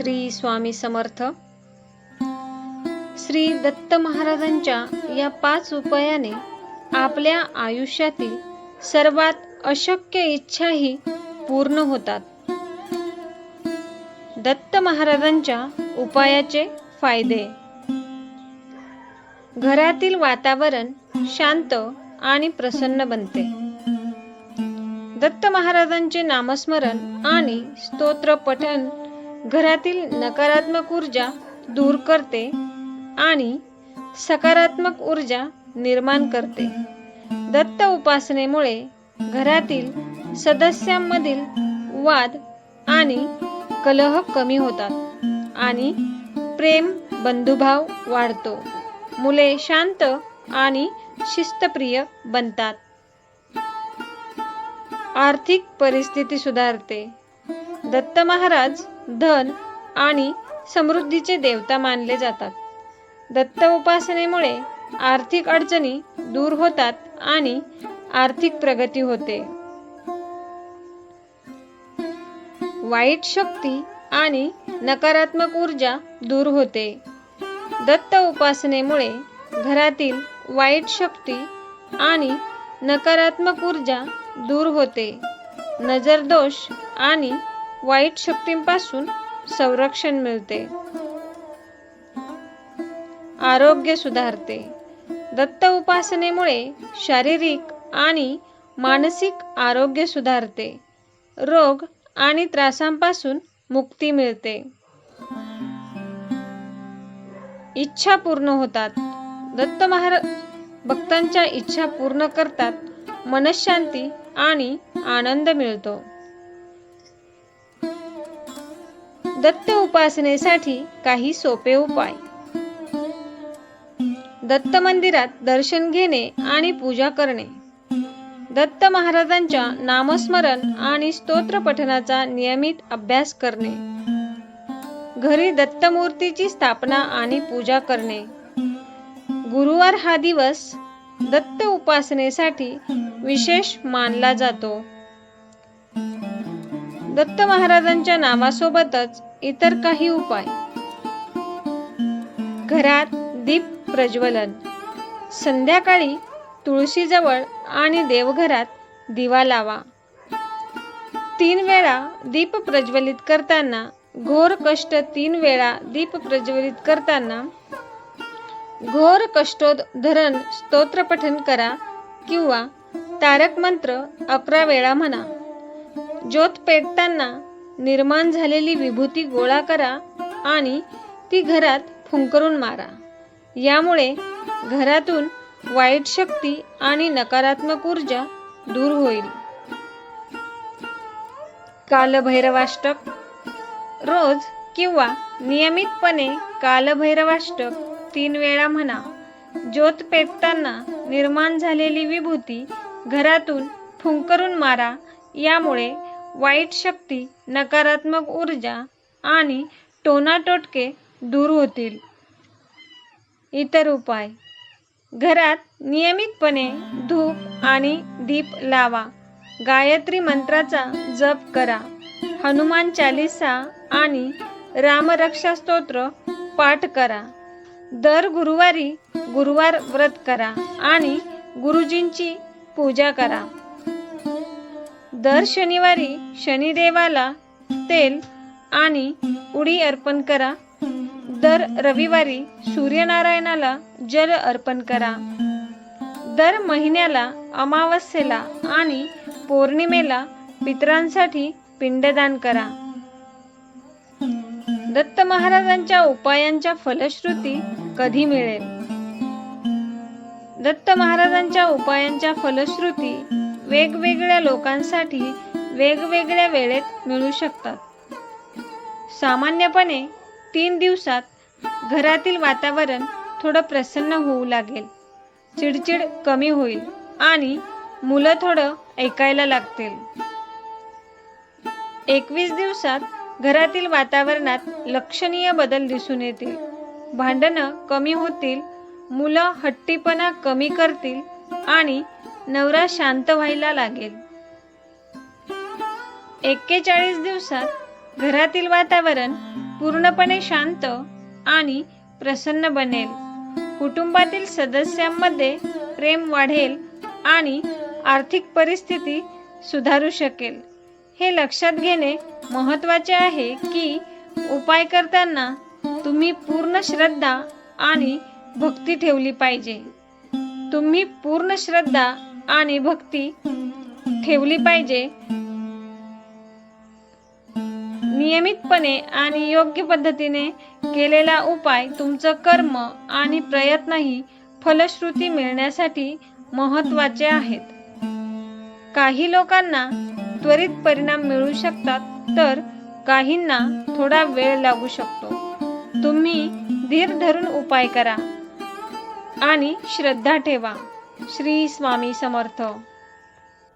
श्री स्वामी समर्थ. श्री दत्त महाराजांच्या या पाच उपायाने आपल्या आयुष्यातील सर्वात अशक्य इच्छाही पूर्ण होतात. दत्त महाराजांच्या उपायाचे फायदे. घरातील वातावरण शांत आणि प्रसन्न बनते. दत्त महाराजांचे नामस्मरण आणि स्तोत्र पठण घरातील नकारात्मक ऊर्जा दूर करते आणि सकारात्मक ऊर्जा निर्माण करते. दत्त उपासनेमुळे घरातील सदस्यांमधील वाद आणि कलह कमी होतात आणि प्रेम बंधुभाव वाढतो. मुले शांत आणि शिस्तप्रिय बनतात. आर्थिक परिस्थिती सुधारते. दत्त महाराज धन आणि समृद्धीचे देवता मानले जातात. दत्त उपासनेमुळे आर्थिक अडचणी दूर होतात आणि आर्थिक प्रगती होते. वाईट शक्ती आणि नकारात्मक ऊर्जा दूर होते. दत्त उपासनेमुळे घरातील वाईट शक्ती आणि नकारात्मक ऊर्जा दूर होते. नजर दोष आणि वाईट शक्तींपासून संरक्षण मिळते. आरोग्य सुधारते. दत्त उपासनेमुळे शारीरिक आणि मानसिक आरोग्य सुधारते. रोग आणि त्रासांपासून मुक्ती मिळते. इच्छा पूर्ण होतात. दत्त महाराज भक्तांच्या इच्छा पूर्ण करतात. मनशांती आणि आनंद मिळतो. दत्त उपासनेसाठी काही सोपे उपाय. दत्त मंदिरात दर्शन घेणे आणि पूजा करणे. दत्त महाराजांच्या नामस्मरण आणि स्तोत्र पठणाचा नियमित अभ्यास करणे. घरी दत्तमूर्तीची स्थापना आणि पूजा करणे. गुरुवार हा दिवस दत्त उपासनेसाठी विशेष मानला जातो. दत्त महाराजांच्या नावासोबतच इतर काही उपाय. घरात दीप प्रज्वलन. संध्याकाळी तुळशीजवळ आणि देवघरात दिवा लावा. तीन वेळा दीप प्रज्वलित करताना घोर कष्ट तीन वेळा दीप प्रज्वलित करताना घोर कष्टोधरण स्तोत्र पठन करा किंवा तारक मंत्र अकरा वेळा म्हणा. ज्योत पेटताना निर्माण झालेली विभूती गोळा करा आणि ती घरात फुंकरून मारा. यामुळे घरातून वाईट शक्ती आणि नकारात्मक ऊर्जा दूर होईल. कालभैरवाष्टक. रोज किंवा नियमितपणे कालभैरवाष्टक तीन वेळा म्हणा. ज्योत पेटताना निर्माण झालेली विभूती घरातून फुंकरून मारा. यामुळे वाईट शक्ती नकारात्मक ऊर्जा आणि टोनाटोटके दूर होतील. इतर उपाय. घरात नियमितपणे धूप आणि दीप लावा. गायत्री मंत्राचा जप करा. हनुमान चालिसा आणि रामरक्षा स्तोत्र पाठ करा. दर गुरुवारी गुरुवार व्रत करा आणि गुरुजींची पूजा करा. दर शनिवारी शनिदेवाला तेल आणि उडी अर्पण करा. दर रविवारी सूर्यनारायणाला जल अर्पण करा. दर महिन्याला अमावस्येला आणि पौर्णिमेला पितरांसाठी पिंडदान करा. दत्त महाराजांच्या उपायांच्या फलश्रुती कधी मिळेल? दत्त महाराजांच्या उपायांच्या फलश्रुती वेगवेगळ्या लोकांसाठी वेगवेगळ्या वेळेत मिळू शकतात. सामान्यपणे तीन दिवसात घरातील वातावरण थोडं प्रसन्न होऊ लागेल. चिडचिड कमी होईल आणि मुलं थोडं ऐकायला लागतील. एकवीस दिवसात घरातील वातावरणात लक्षणीय बदल दिसून येतील. भांडणं कमी होतील मुलं हट्टीपणा कमी करतील आणि नवरा शांत व्हायला लागेल. एक्केचाळीस दिवसात घरातील वातावरण पूर्णपणे शांत आणि प्रसन्न बनेल. कुटुंबातील सदस्यांमध्ये प्रेम वाढेल आणि आर्थिक परिस्थिती सुधारू शकेल. हे लक्षात घेणे महत्त्वाचे आहे की उपाय करताना तुम्ही पूर्ण श्रद्धा आणि भक्ती ठेवली पाहिजे. तुम्ही पूर्ण श्रद्धा आणि भक्ती ठेवली पाहिजे. नियमितपणे आणि योग्य पद्धतीने केलेला उपाय तुमचं कर्म आणि प्रयत्नही फलश्रुती मिळण्यासाठी महत्त्वाचे आहेत. काही लोकांना त्वरित परिणाम मिळू शकतात तर काहींना थोडा वेळ लागू शकतो. तुम्ही धीर धरून उपाय करा आणि श्रद्धा ठेवा. श्री स्वामी समर्थ.